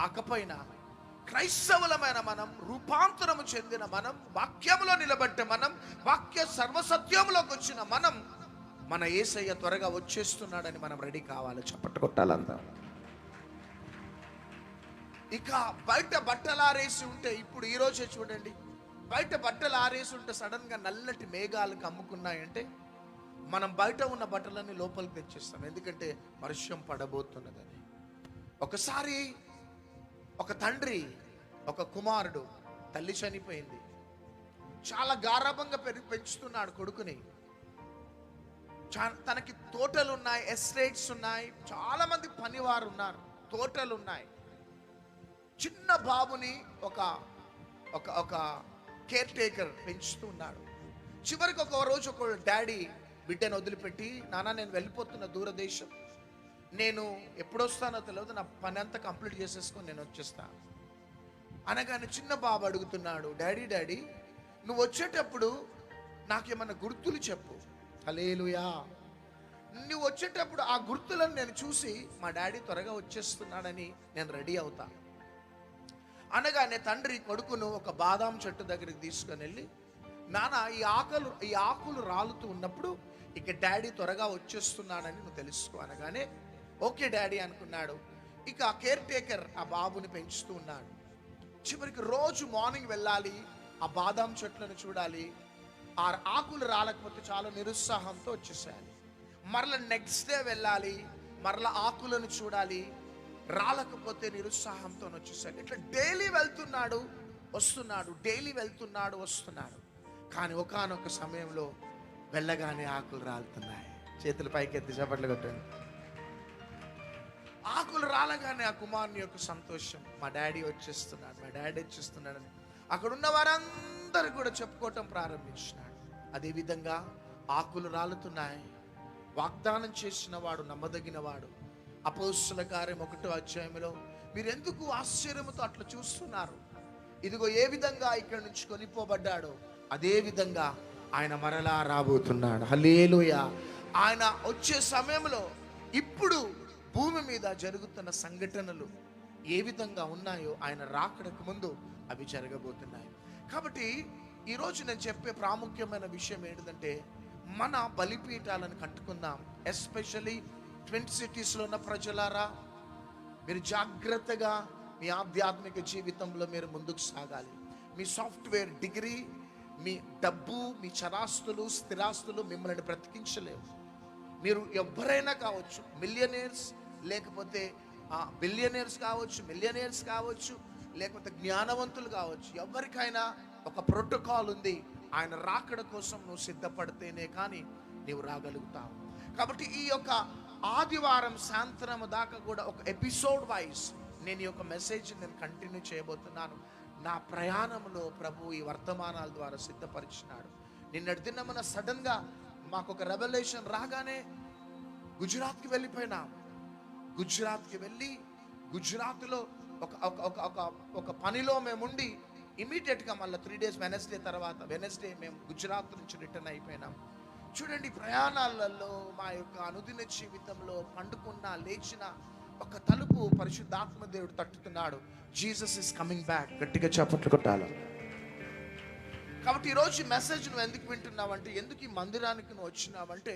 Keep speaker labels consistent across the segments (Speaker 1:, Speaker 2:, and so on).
Speaker 1: కాకపోయినా క్రైస్తవులమైన మనం రూపాంతరము చెందిన మనం వాక్యములో నిలబడ్డ మనం వాక్య సర్వసత్యంలోకి వచ్చిన మనం మన ఏసయ్య త్వరగా వచ్చేస్తున్నాడని మనం రెడీ కావాలి. చప్పట్టుకొట్టాలంతా ఇక బయట బట్టలు ఆరేసి ఉంటే ఇప్పుడు ఈరోజే చూడండి. బయట బట్టలు ఆరేసి ఉంటే సడన్గా నల్లటి మేఘాలకు అమ్ముకున్నాయంటే మనం బయట ఉన్న బట్టలన్నీ లోపలికి తెచ్చేస్తాం. ఎందుకంటే వర్షం పడబోతున్నదని. ఒకసారి ఒక తండ్రి ఒక కుమారుడు తల్లి చనిపోయింది. చాలా గారాభంగా పెరిగి పెంచుతున్నాడు కొడుకుని. చా- తనకి తోటలు ఉన్నాయి ఎస్టేట్స్ ఉన్నాయి చాలా మంది పనివారు ఉన్నారు తోటలు ఉన్నాయి చిన్న బాబుని ఒక ఒక ఒక కేర్ టేకర్ పెంచుతూ ఉన్నాడు చివరికి ఒక రోజు ఒక డాడీ బిడ్డను వదిలిపెట్టి నాన్న నేను వెళ్ళిపోతున్న దూరదేశం నేను ఎప్పుడొస్తానో తెలియదు నా పని అంతా కంప్లీట్ చేసేసుకొని నేను వచ్చేస్తా. అనగానే చిన్న బాబు అడుగుతున్నాడు డాడీ డాడీ నువ్వు వచ్చేటప్పుడు నాకేమన్నా గుర్తులు చెప్పు. హలేలుయా నువ్వు వచ్చేటప్పుడు ఆ గుర్తులను నేను చూసి మా డాడీ త్వరగా వచ్చేస్తున్నాడని నేను రెడీ అవుతా. అనగానే తండ్రి కొడుకును ఒక బాదాం చెట్టు దగ్గరికి తీసుకొని వెళ్ళి నాన్న ఈ ఆకలు ఈ ఆకులు రాలుతూ ఉన్నప్పుడు ఇక డాడీ త్వరగా వచ్చేస్తున్నాడని నువ్వు తెలుసుకో. అనగానే ఓకే డాడీ అనుకున్నాడు. ఇక ఆ కేర్ టేకర్ ఆ బాబుని పెంచుతూ ఉన్నాడు. చివరికి రోజు మార్నింగ్ వెళ్ళాలి ఆ బాదాం చెట్లను చూడాలి ఆ ఆకులు రాలకపోతే చాలా నిరుత్సాహంతో వచ్చేసేయాలి మరల నెక్స్ట్ డే వెళ్ళాలి మరల ఆకులను చూడాలి రాలకపోతే నిరుత్సాహంతో వచ్చేసాడు. ఇట్లా డైలీ వెళ్తున్నాడు వస్తున్నాడు డైలీ వెళ్తున్నాడు వస్తున్నాడు. కానీ ఒకానొక సమయంలో వెళ్ళగానే ఆకులు రాలుతున్నాయి. చేతులు పైకెత్తి చప్పట్లు కొట్టండి. ఆకులు రాలగానే ఆ కుమారుని యొక్క సంతోషం. మా డాడీ వచ్చేస్తున్నాడు మా డాడీ వచ్చేస్తున్నాడని. అక్కడ ఉన్న వారందరూ కూడా చెప్పుకోవటం ప్రారంభించినాడు. అదేవిధంగా ఆకులు రాలుతున్నాయి. వాగ్దానం చేసిన వాడు నమ్మదగిన వాడు. అపోస్తుల కార్యం ఒకటో అధ్యాయంలో మీరు ఎందుకు ఆశ్చర్యముతో అట్లా చూస్తున్నారు? ఇదిగో ఏ విధంగా ఇక్కడ నుంచి కొనిపోబడ్డాడో అదే విధంగా ఆయన మరలా రాబోతున్నాడు. హలేలుయ ఆయన వచ్చే సమయంలో ఇప్పుడు భూమి మీద జరుగుతున్న సంఘటనలు ఏ విధంగా ఉన్నాయో ఆయన రాకడకు ముందు అవి జరగబోతున్నాయి. కాబట్టి ఈరోజు నేను చెప్పే ప్రాముఖ్యమైన విషయం ఏంటంటే మన బలిపీఠాలను కట్టుకుందాం ఎస్పెషలీ ట్వంటీ సిటీస్లో ఉన్న ప్రజలారా. మీరు జాగ్రత్తగా మీ ఆధ్యాత్మిక జీవితంలో మీరు ముందుకు సాగాలి. మీ సాఫ్ట్వేర్ డిగ్రీ మీ డబ్బు మీ చరాస్తులు స్థిరాస్తులు మిమ్మల్ని బ్రతికించలేవు. మీరు ఎవరైనా కావచ్చు మిలియనేర్స్ లేకపోతే బిలియనేర్స్ కావచ్చు మిలియనేర్స్ కావచ్చు లేకపోతే జ్ఞానవంతులు కావచ్చు ఎవరికైనా ఒక ప్రోటోకాల్ ఉంది. ఆయన రాకడ కోసం నువ్వు సిద్ధపడితేనే కానీ నీవు రాగలుగుతావు. కాబట్టి ఈ యొక్క ఆదివారం సాయంత్రం దాకా కూడా ఒక ఎపిసోడ్ వైజ్ నేను ఈ యొక్క మెసేజ్ నేను కంటిన్యూ చేయబోతున్నాను. నా ప్రయాణంలో ప్రభు ఈ వర్తమానాల ద్వారా సిద్ధపరిచినాడు. నిన్నటి దినమున సడన్గా మాకు ఒక రెవల్యూషన్ రాగానే గుజరాత్కి వెళ్ళిపోయినాం. గుజరాత్కి వెళ్ళి గుజరాత్లో ఒక ఒక ఒక ఒక ఒక పనిలో మేముండి ఇమీడియట్గా మళ్ళీ త్రీ డేస్ వెనస్డే తర్వాత వెనస్డే మేము గుజరాత్ నుంచి రిటర్న్ అయిపోయినాం. చూడండి ప్రయాణాలలో మా యొక్క అనుదిన జీవితంలో పండుకున్న లేచిన ఒక తలుపు పరిశుద్ధాత్మ దేవుడు తట్టుతున్నాడు. Jesus is coming back. గట్టిగా చేపట్లు కొట్టాలి? కాబట్టి ఈరోజు మెసేజ్ నువ్వు ఎందుకు వింటున్నావంటే ఎందుకు ఈ మందిరానికి నువ్వు వచ్చినావంటే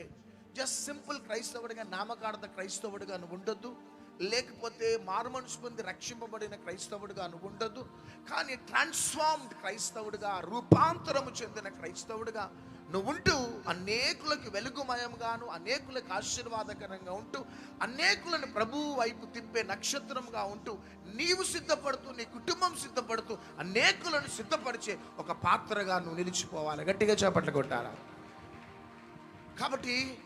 Speaker 1: జస్ట్ సింపుల్ క్రైస్తవుడిగా నామకార్థ క్రైస్తవుడిగా నువ్వు ఉండొద్దు. లేకపోతే మారుమనుసు పొంది రక్షింపబడిన క్రైస్తవుడిగా నువ్వు ఉండొద్దు. కానీ ట్రాన్స్ఫార్మ్డ్ క్రైస్తవుడిగా రూపాంతరము చెందిన క్రైస్తవుడిగా నువ్వు ఉంటూ అనేకులకు వెలుగుమయంగాను అనేకులకు ఆశీర్వాదకరంగా ఉంటూ అనేకులను ప్రభువు వైపు తిప్పే నక్షత్రంగా ఉంటూ నీవు సిద్ధపడుతూ నీ కుటుంబం సిద్ధపడుతూ అనేకులను సిద్ధపరిచే ఒక పాత్రగా నువ్వు నిలిచిపోవాలి. గట్టిగా చేపట్లు కొట్టాలా? కాబట్టి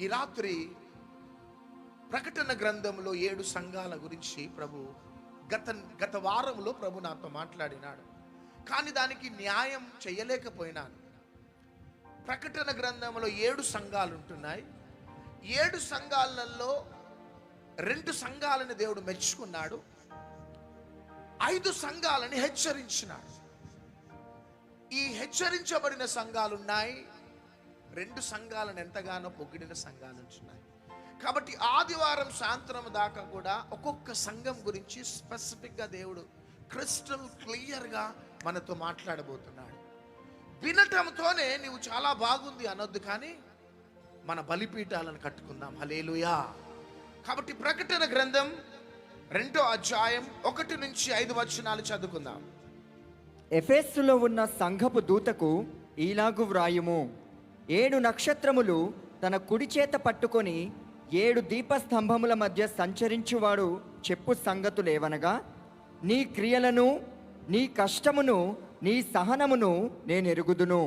Speaker 1: ఈ రాత్రి ప్రకటన గ్రంథంలో ఏడు సంఘాల గురించి ప్రభు గత గత వారంలో ప్రభు నాతో మాట్లాడినాడు. కానీ దానికి న్యాయం చేయలేకపోయినాను. ప్రకటన గ్రంథంలో ఏడు సంఘాలు ఉంటున్నాయి. ఏడు సంఘాలలో రెండు సంఘాలను దేవుడు మెచ్చుకున్నాడు. ఐదు సంఘాలని హెచ్చరించినాడు. ఈ హెచ్చరించబడిన సంఘాలు ఉన్నాయి రెండు సంఘాలను ఎంతగానో పొగిడిన సంఘాలు ఉన్నాయి కాబట్టి ఆదివారం సాయంత్రం దాకా కూడా ఒక్కొక్క సంఘం గురించి స్పెసిఫిక్గా దేవుడు క్రిస్టల్ క్లియర్గా మనతో మాట్లాడబోతున్నాడు. వినటంతోనే నువ్వు చాలా బాగుంది అనొద్దు కానీ మన బలిపీఠాలను కట్టుకుందాం. హలేలుయా కాబట్టి ప్రకటన గ్రంథం రెండో అధ్యాయం ఒకటి నుంచి ఐదు వచనాలు చదువుకుందాం.
Speaker 2: ఎఫెస్సులో ఉన్న సంఘపు దూతకు ఈలాగు వ్రాయుము. ఏడు నక్షత్రములు తన కుడి చేత పట్టుకొని ఏడు దీపస్తంభముల మధ్య సంచరించువాడు చెప్పు సంగతులేవనగా నీ క్రియలను నీ కష్టమును నీ సహనమును నేను ఎరుగుదును